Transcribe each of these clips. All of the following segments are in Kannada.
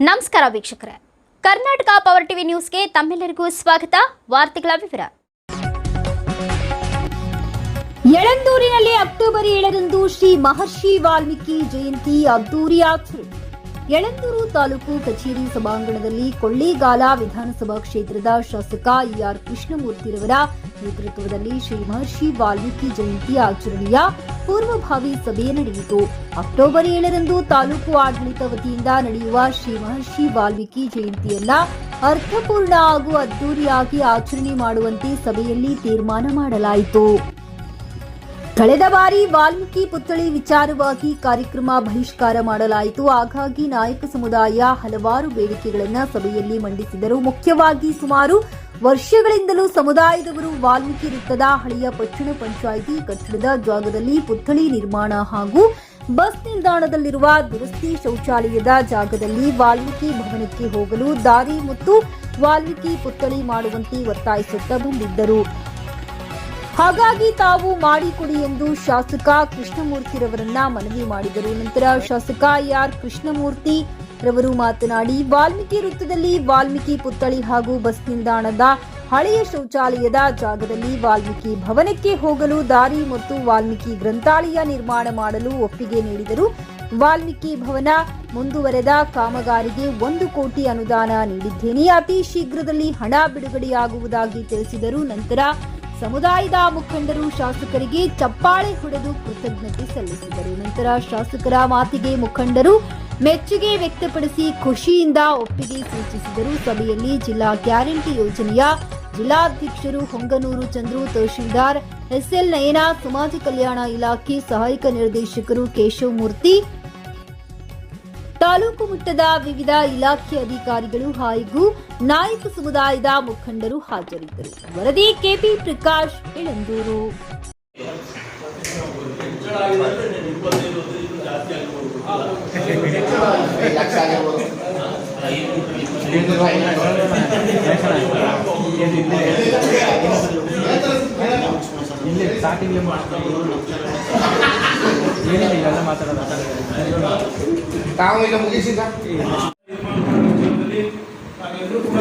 ನಮಸ್ಕಾರ ವೀಕ್ಷಕರೇ. ಕರ್ನಾಟಕ ಪವರ್ ಟಿವಿ ನ್ಯೂಸ್ಗೆ ತಮ್ಮೆಲ್ಲರಿಗೂ ಸ್ವಾಗತ. ವಾರ್ತೆಗಳ ವಿವರ. ಯಳಂದೂರಿನಲ್ಲಿ ಅಕ್ಟೋಬರ್ ಏಳರಂದು ಶ್ರೀ ಮಹರ್ಷಿ ವಾಲ್ಮೀಕಿ ಜಯಂತಿ ಅದ್ದೂರಿ ಆಚರಣೆ ಯಳಂದೂರು ತಾಲೂಕು ಕಚೇರಿ ಸಭಾಂಗಣದಲ್ಲಿ ಕೊಳ್ಳೇಗಾಲ ವಿಧಾನಸಭಾ ಕ್ಷೇತ್ರದ ಶಾಸಕ ಇಆರ್ ಕೃಷ್ಣಮೂರ್ತಿರವರ ನೇತೃತ್ವದಲ್ಲಿ ಶ್ರೀ ಮಹರ್ಷಿ ವಾಲ್ಮೀಕಿ ಜಯಂತಿ ಆಚರಣೆಯ ಪೂರ್ವಭಾವಿ ಸಭೆ ನಡೆಯಿತು. ಅಕ್ಟೋಬರ್ ಏಳರಂದು ತಾಲೂಕು ಆಡಳಿತ ವತಿಯಿಂದ ನಡೆಯುವ ಶ್ರೀ ಮಹರ್ಷಿ ವಾಲ್ಮೀಕಿ ಜಯಂತಿಯನ್ನ ಅರ್ಥಪೂರ್ಣ ಹಾಗೂ ಅದ್ದೂರಿಯಾಗಿ ಆಚರಣೆ ಮಾಡುವಂತೆ ಸಭೆಯಲ್ಲಿ ತೀರ್ಮಾನ ಮಾಡಲಾಯಿತು. ಕಳೆದ ಬಾರಿ ವಾಲ್ಮೀಕಿ ಪುತ್ಥಳಿ ವಿಚಾರವಾಗಿ ಕಾರ್ಯಕ್ರಮ ಬಹಿಷ್ಕಾರ ಮಾಡಲಾಯಿತು. ಹಾಗಾಗಿ ನಾಯಕ ಸಮುದಾಯ ಹಲವಾರು ಬೇಡಿಕೆಗಳನ್ನು ಸಭೆಯಲ್ಲಿ ಮಂಡಿಸಿದರು. ಮುಖ್ಯವಾಗಿ ಸುಮಾರು ವರ್ಷಗಳಿಂದಲೂ ಸಮುದಾಯದವರು ವಾಲ್ಮೀಕಿ ವೃತ್ತದ ಹಳೆಯ ಪಟ್ಟಣ ಪಂಚಾಯಿತಿ ಕಟ್ಟಡದ ಜಾಗದಲ್ಲಿ ಪುತ್ಥಳಿ ನಿರ್ಮಾಣ ಹಾಗೂ ಬಸ್ ನಿಲ್ದಾಣದಲ್ಲಿರುವ ದುರಸ್ತಿ ಶೌಚಾಲಯದ ಜಾಗದಲ್ಲಿ ವಾಲ್ಮೀಕಿ ಭವನಕ್ಕೆ ಹೋಗಲು ದಾರಿ ಮತ್ತು ವಾಲ್ಮೀಕಿ ಪುತ್ಥಳಿ ಮಾಡುವಂತೆ ಒತ್ತಾಯಿಸುತ್ತಾ ಬಂದಿದ್ದರು. ಹಾಗಾಗಿ ತಾವು ಮಾಡಿಕೊಡಿ ಎಂದು ಶಾಸಕ ಕೃಷ್ಣಮೂರ್ತಿರವರನ್ನ ಮನವಿ ಮಾಡಿದರು. ನಂತರ ಶಾಸಕ ಆರ್ ಕೃಷ್ಣಮೂರ್ತಿ ರವರು ಮಾತನಾಡಿ, ವಾಲ್ಮೀಕಿ ವೃತ್ತದಲ್ಲಿ ವಾಲ್ಮೀಕಿ ಪುತ್ಥಳಿ ಹಾಗೂ ಬಸ್ ನಿಲ್ದಾಣದ ಹಳೆಯ ಶೌಚಾಲಯದ ಜಾಗದಲ್ಲಿ ವಾಲ್ಮೀಕಿ ಭವನಕ್ಕೆ ಹೋಗಲು ದಾರಿ ಮತ್ತು ವಾಲ್ಮೀಕಿ ಗ್ರಂಥಾಲಯ ನಿರ್ಮಾಣ ಮಾಡಲು ಒಪ್ಪಿಗೆ ನೀಡಿದರು. ವಾಲ್ಮೀಕಿ ಭವನ ಮುಂದುವರೆದ ಕಾಮಗಾರಿಗೆ ಒಂದು ಕೋಟಿ ಅನುದಾನ ನೀಡಿದ್ದೇನೆ. ಅತಿ ಶೀಘ್ರದಲ್ಲಿ ಹಣ ಬಿಡುಗಡೆಯಾಗುವುದಾಗಿ ತಿಳಿಸಿದರು. ನಂತರ ಸಮುದಾಯದ ಮುಖಂಡರು ಶಾಸಕರಿಗೆ ಚಪ್ಪಾಳೆ ಹೊಡೆದು ಕೃತಜ್ಞತೆ ಸಲ್ಲಿಸಿದರು. ನಂತರ ಶಾಸಕರ ಮಾತಿಗೆ ಮುಖಂಡರು ಮೆಚ್ಚುಗೆ ವ್ಯಕ್ತಪಡಿಸಿ ಖುಷಿಯಿಂದ ಒಪ್ಪಿಗೆ ಸೂಚಿಸಿದರು. ಸಭೆಯಲ್ಲಿ ಜಿಲ್ಲಾ ಗ್ಯಾರಂಟಿ ಯೋಜನೆಯ ಜಿಲ್ಲಾಧ್ಯಕ್ಷರು ಹೊಂಗನೂರು ಚಂದ್ರು ತಹಶೀಲ್ದಾರ್ ಎಸ್ಎಲ್ ನಯನ, ಸಮಾಜ ಕಲ್ಯಾಣ ಇಲಾಖೆ ಸಹಾಯಕ ನಿರ್ದೇಶಕರು ಕೇಶವ್ ಮೂರ್ತಿ ತಾಲೂಕು ಮಟ್ಟದ ವಿವಿಧ ಇಲಾಖೆ ಅಧಿಕಾರಿಗಳು ಹಾಗೂ ನಾಯಕ ಸಮುದಾಯದ ಮುಖಂಡರು ಹಾಜರಿದ್ದರು. ವರದಿ ಕೆಪಿ ಪ್ರಕಾಶ್ ಇಳಂದೂರು ಏನಿಲ್ಲ, ಎಲ್ಲ ಮಾತಾಡೋದು ತಾವು ಈಗ ಮುಗಿಸಿದ ನಾವೆಲ್ಲರೂ ಕೂಡ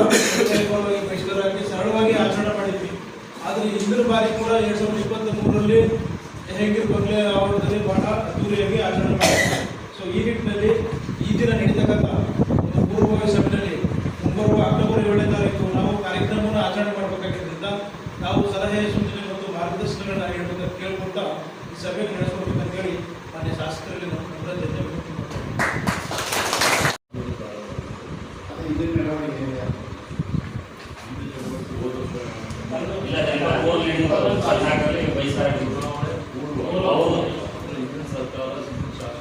ಸರಳವಾಗಿ ಆಚರಣೆ ಮಾಡಿದ್ವಿ ಆದರೆ ಹಿಂದಿನ ಬಾರಿ ಕೂಡ ಎರಡ್ ಸಾವಿರದ ಇಪ್ಪತ್ತ್ ಮೂರರಲ್ಲಿ ಹೇಗಿರ್ ಆವರಣದಲ್ಲಿ ಬಹಳ ಅದ್ದೂರಿಯಾಗಿ ಆಚರಣೆ ಮಾಡಿದ್ವಿ ಸೊ ಈ ನಿಟ್ಟಿನಲ್ಲಿ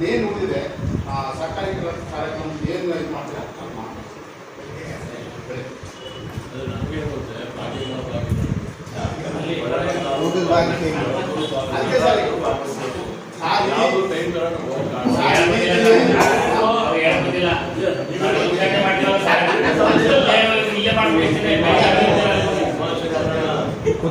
ಸರ್. ಇನ್ನೇನು ಉಳಿದಿದೆ ಆ ಸರ್ಕಾರಿ ಕಾರ್ಯಕ್ರಮ ಏನು ಇದು ಮಾಡ್ತಾರೆ ಅದು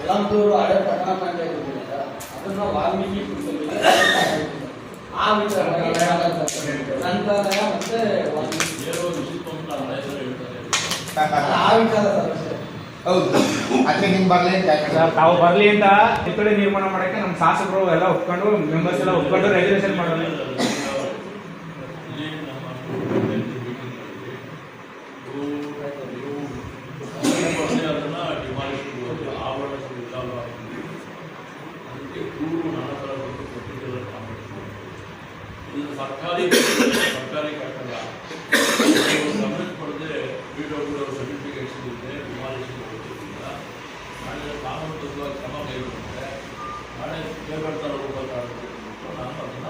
ಯಳಂದೂರು ಹಳೆ ಪಟ್ಟಣ ಪಂಚಾಯತ್ ಅದನ್ನ ವಾಲ್ಮೀಕಿ ಆ ಗ್ರಂಥಾಲಯ ಮತ್ತೆ ಆ ವಿಚಾರ ಹೌದು ಅದಕ್ಕೆ ನಿಮ್ ಬರ್ಲಿ ತಾವು ಬರ್ಲಿ ಅಂತ ಈ ಕಡೆ ನಿರ್ಮಾಣ ಮಾಡಕ್ಕೆ ನಮ್ಮ ಶಾಸಕರು ಎಲ್ಲ ಒಪ್ಕೊಂಡು ಮೆಂಬರ್ಸ್ ಎಲ್ಲ ಒಪ್ಕೊಂಡು ರೆಗ್ಯುಲೇಷನ್ ಮಾಡೋದು ಸರ್ಕಾರಿ ಸರ್ಕಾರಿ ಕಟ್ಟಡ ಸಂಬಂಧಪಡದೆ ಬಿಡೋಗಳು ಸರ್ಟಿಫಿಕೇಟ್ಸ್ ಇದೆ ಡಿಮಾಲಿಷನ್ ನಾಳೆ ನಾಳೆ ಕಾನೂನುಬದ್ಧವಾಗಿ ಕ್ರಮ ಕೈಗೊಂಡಿದೆ ನಾಳೆ ಪೇಪರ್ ತರ ಹೋಗಬೇಕಾಗುತ್ತೆ ನಾನು ಅದನ್ನ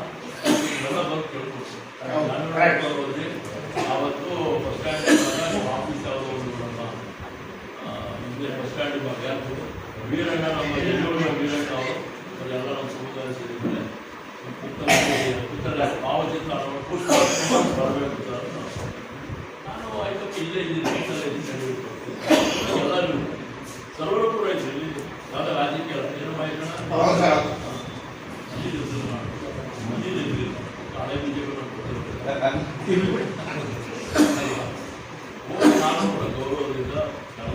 ಎಲ್ಲ ಬಂದು ಕೇಳ್ಕೊಡ್ತೀನಿ. ಅವತ್ತು ಬಸ್ ಸ್ಟ್ಯಾಂಡ್ ಆಫೀಸ್ ಯಾವುದು ನಮ್ಮ ಇಲ್ಲಿ ಬಸ್ ಸ್ಟ್ಯಾಂಡ್ ಇವಾಗ ಯಾರು ವೀರಣ್ಣ ನಮ್ಮ ಎಲ್ಲೂರಿನ ವೀರಣ್ಣ ಅವರು. ಅವರೆಲ್ಲ ನಮ್ಮ ಸಮುದಾಯ ಸೇರಿದ್ದಾರೆ ಬರಬೇಕು ಸರ್ ನಾನು ಆಯ್ತಪ್ಪ ಇಲ್ಲೇ ಇಲ್ಲೇ ಇದ್ದೀನಿ ಎಲ್ಲರೂ ಕೂಡ ಇದ್ದೀವಿ ಯಾವುದೇ ರಾಜಕೀಯ. ಏನು ಹೌದು. ಹಳೆ ಬಿಜೆಪಿ ನಾನು ಕೂಡ ಗೌರವದಿಂದ ನಾನು